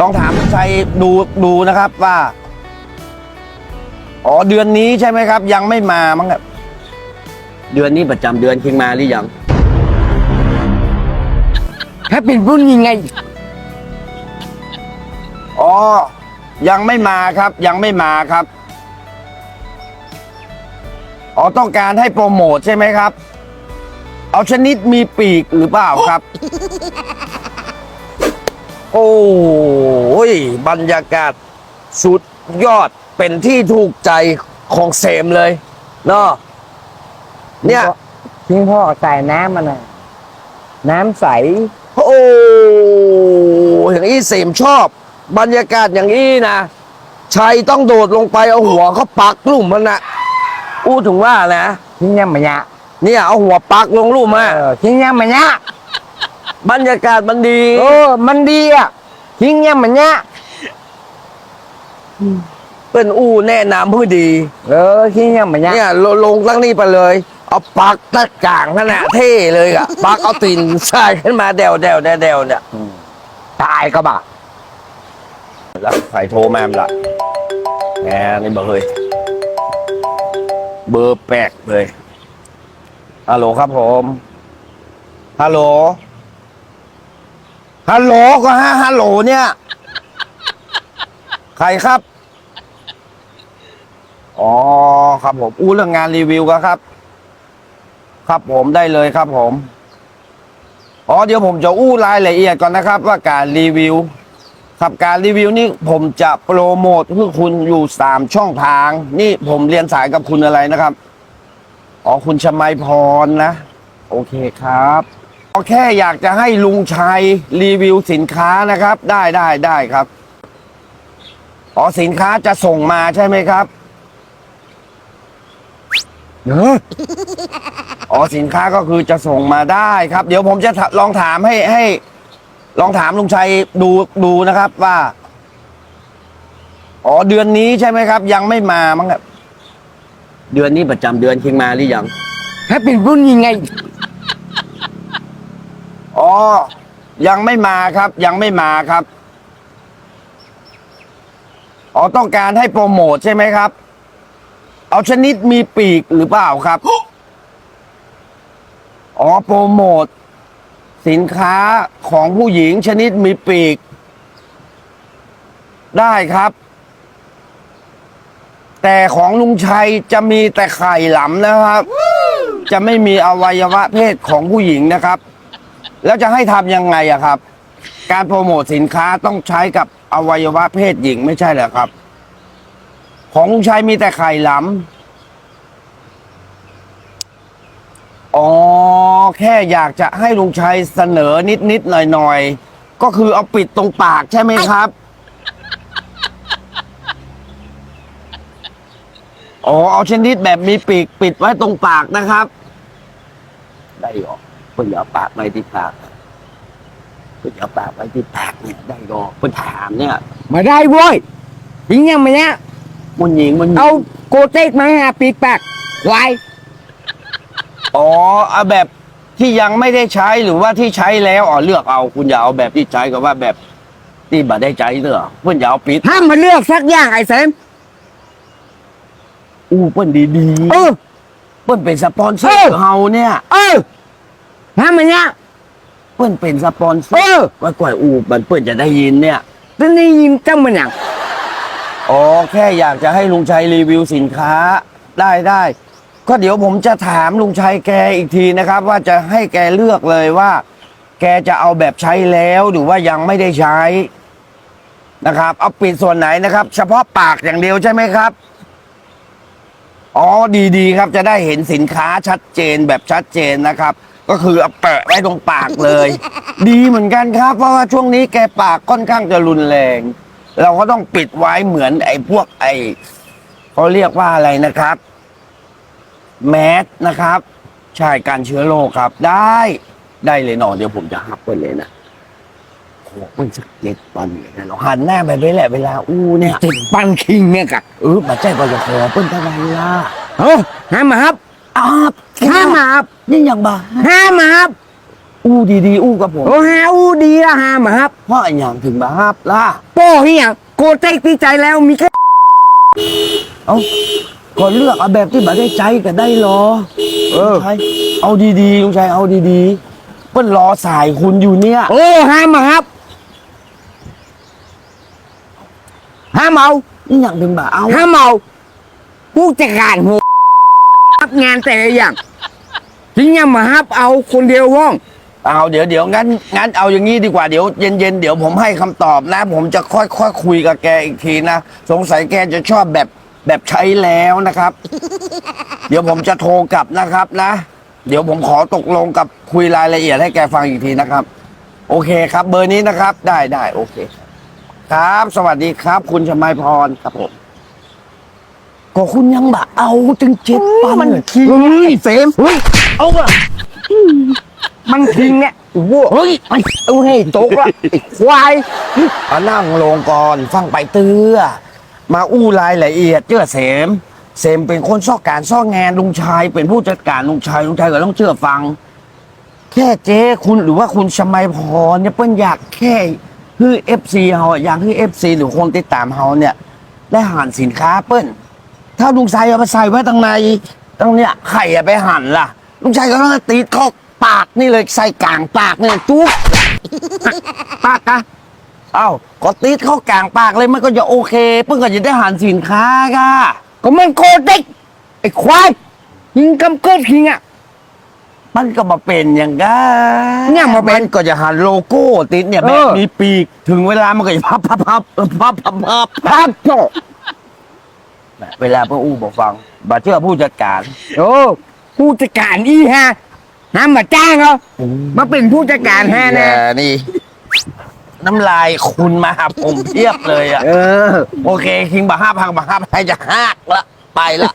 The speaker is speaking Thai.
ลองถามคุณชัยดูดูนะครับว่า อ๋อเดือนนี้ใช่ไหมครับ ยังไม่มามั้งครับเดือนนี้ประจำเดือนคิงมาหรือยัง ถ้าเป็นรุ่นยังไง อ๋อ ยังไม่มาครับ ยังไม่มาครับ อ๋อต้องการให้โปรโมทใช่ไหมครับ เอาชนิดมีปีกหรือเปล่าครับ โอ้ยบรรยากาศสุดยอดเป็นที่ถูกใจของเสมเลยเนาะเนี่ยทิ้งพ่อใส่น้ำมาหน่อยน้ำใส โอ้อย่างนี้เสมชอบ บรรยากาศอย่างนี้นะชัยต้องโดดลงไปเอาหัวเขาปักลุ่มมันนะอู้ถึงว่านะทิ้งยังมะยะเนี่ยเอาหัวปักลงลุ่มมาเออทิ้งยังมะยะ บรรยากาศมันดีโอ้มันดีอะทิ้งยังมะยะเป็นอู้แนะนำผู้ดี เออทิ้งยังมะยะเนี่ยลลงตั้งนี้ไปเลย เอาปักตะกลางขนาดเท่เลยอะปักเอาตีนใส่ขึ้นมาเดวเดวเดวเดวเนี่ยตายก็บ่าแล้วใครโทรมาล่ะแหมนี่เบอร์เลยเบอร์แปลกเลยฮัลโหลครับผมฮัลโหล ฮัลโหลก็ฮะฮัลโหลเนี่ย ใครครับ อ๋อครับผม อู้เรื่องงานรีวิวก็ครับ ครับผมได้เลยครับผม อ๋อเดี๋ยวผมจะอู้รายละเอียดก่อนนะครับ ว่าการรีวิว ครับการรีวิวนี่ผมจะโปรโมทเพื่อคุณอยู่สามช่องทาง นี่ผมเรียนสายกับคุณอะไรนะครับ อ๋อคุณชมัยพรนะ โอเคครับ แค่อยากจะให้ลุงชัยรีวิวสินค้านะครับ ได้ได้ได้ครับอ๋อสินค้าจะส่งมาใช่ไหมครับเอออ๋อสินค้าก็คือจะส่งมาได้ครับ เดี๋ยวผมจะถลองถามให้ให้ ลองถามลุงชัยดูดูนะครับว่าอ๋อเดือนนี้ใช่ไหมครับ ยังไม่มามั้งครับ เดือนนี้ประจำเดือนคิงมาหรือยังถ้าเป็นรุ่นยังไง อ๋อ ยังไม่มาครับ ยังไม่มาครับ อ๋อต้องการให้โปรโมทใช่ไหมครับ เอาชนิดมีปีกหรือเปล่าครับ อ๋อโปรโมท สินค้าของผู้หญิงชนิดมีปีก ได้ครับ แต่ของลุงชัยจะมีแต่ไข่หลำนะครับ จะไม่มีอวัยวะเพศของผู้หญิงนะครับ แล้วจะให้ทำยังไงอะครับ การโปรโมทสินค้าต้องใช้กับอวัยวะเพศหญิงไม่ใช่เหรอครับ ของลุงชัยมีแต่ไข่หลำอ๋อ แค่อยากจะให้ลุงชัยเสนอนิดนิดๆหน่อยหน่อยๆก็คือเอาปิดตรงปากใช่ไหมครับ อ๋อ เอาชนิดแบบมีปีกปิดไว้ตรงปากนะครับ ได้หรอ เพิ่งเอาปากไว้ที่ปากเพิ่งเอาปากไว้ที่ปากเนี่ยได้หรอเพิ่งถามเนี่ยมาได้เว้ยทิ้งยังมะยะมันหญิงมันหญิงเอาโกเต็กมาให้ปีกปากไว้อ๋อเอาแบบที่ยังไม่ได้ใช้หรือว่าที่ใช้แล้วอ๋อเลือกเอา คุณอย่าเอาแบบที่ใช้กับว่าแบบที่บัได้ใช้เนอะเพื่อนอย่าเอาปิดห้ามมาเลือกสักอย่างไอ้แซมอู้เพื่อนดีเออๆเพื่อนเป็นสปอนเซอเอร์อเฮาเนี่ย เออ ห้ามมะยะเพื่อนเป็นสปอนเซเออร์อไว้กว่าอูมันเพื่อนจะได้ยินเนี่ยตอนนี้ยินจังมันอย่างอ๋อแค่อยากจะให้ลุงชัยรีวิวสินค้าได้ได้ก็เดี๋ยวผมจะถามลุงชัยแกอีกทีนะครับ ว่าจะให้แกเลือกเลยว่า แกจะเอาแบบใช้แล้วหรือว่ายังไม่ได้ใช้นะครับ เอาปิดส่วนไหนนะครับ เฉพาะปากอย่างเดียวใช่ไหมครับอ๋อดีๆครับจะได้เห็นสินค้าชัดเจนแบบชัดเจนนะครับ ก็คือเอาแปะไว้ตรงปากเลย ดีเหมือนกันครับ เพราะว่าช่วงนี้แกปากค่อนข้างจะรุนแรง เราก็ต้องปิดไว้เหมือนไอ้พวกไอ้เขาเรียกว่าอะไรนะครับ แมสนะครับใช่การเชื้อโรคครับ ได้ได้เลยเนอะเดี๋ยวผมจะหับไปเลยนะโอ้มันสักเจ็ดวันเลยนะเนาะหันหน้าไปไปแหละเวลาอู้เนี่ยติดปันคิงเนี่ยกะเออมาใจก็จะขอเปิ้นเท่าไหร่ล่ะ เออห้ามมาครับ อ้าวห้ามมาครับนี่อย่างบ้าห้ามมาครับออู้ดีๆอู้กับผมโอ้ฮาอูดีละฮามาครับเพราะอย่างถึงมาฮับล่ะโป้เฮียโกเต็กที่ใจแล้วมีแค่เอ้าก็เลือกเอาแบบที่มาได้ใจก็ได้หรอ เออลุงชัยเอาดีๆลุงชัยเอาดีๆเปิ้นรอสายคุณอยู่เนี่ย โอ้ฮามาครับห้ามเอานี่อย่างถึงมาเอาห้ามเอาผู้จัดการหัว รับงานแต่ละอย่างถึงยังมาฮับเอาคนเดียวว่อง เอาเดี๋ยวเดี๋ยวงั้นงั้นเอาอย่างนี้ดีกว่าเดี๋ยวเย็นเย็นเดี๋ยวผมให้คำตอบนะ ผมจะค่อยค่อยคุยกับแกอีกทีนะ สงสัยแกจะชอบแบบแบบใช้แล้วนะครับ เดี๋ยวผมจะโทรกลับนะครับนะ เดี๋ยวผมขอตกลงกับคุยรายละเอียดให้แกฟังอีกทีนะครับ โอเคครับ เบอร์นี้นะครับ ได้ได้โอเค ครับ สวัสดีครับ คุณชมัยพรครับผม ก็คุณยังบะเอาจึงเจ็ดปันมันเลยคิงไอ้เฟมเฮ้ยเอาอะมันคิงเนี่ยโอ้โหเฮ้ยไอ้เอาให้ตกละไอ้ควายเอานั่งลงก่อนฟังไปเตื้อ มาอู้รายละเอียดเจ้าเสม เสมเป็นคนซ่อการซ่องานลุงชาย เป็นผู้จัดการลุงชายลุงชายก็ต้องเชื่อฟัง แค่เจ๊คุณหรือว่าคุณชมัยพรเนี่ยเปิ้นอยากแค่คือเอฟซีเฮาอยากให้เอฟซีหรือคนติดตามเฮาเนี่ย ได้หันสินค้าเปิ้น ถ้าลุงชายเอาไปใส่ไว้ตรงในตรงเนี้ยไข่อะไปหั่นล่ะ ลุงชายก็ต้องตีเข้าปากนี่เลยใส่กลางปากเนี่ยจุ๊บปากอะเอ้าก็ตีเข้ากลางปากเลยมันก็จะโอเคเพิ่งก็จะได้หันสินค้าก่ะก็มันโกเต็กไอ้ควายยิงกำเกิดคิงอะมันก็มาเป็นอย่างกันเนี่ยมาเป็นก็จะหันโลโก้ติดเนี่ยเอแบอบมีปีกถึงเวลามันก็จะพับพับพับพับพับพับพับ ภาพโจเวลาเพื่ออู้บอกฟังบาเชื่อผู้จัดการ โอ้ผู้จัดการอีฮะห้ามมาจ้างเขามาเป็นผู้จัดการแฮะนะ นี่ น้ำลายคุณมาหาผมเพียบเลยอะ เออ โอเค คิงบาห้าพังบาห้าพังจะหักละ ไปละ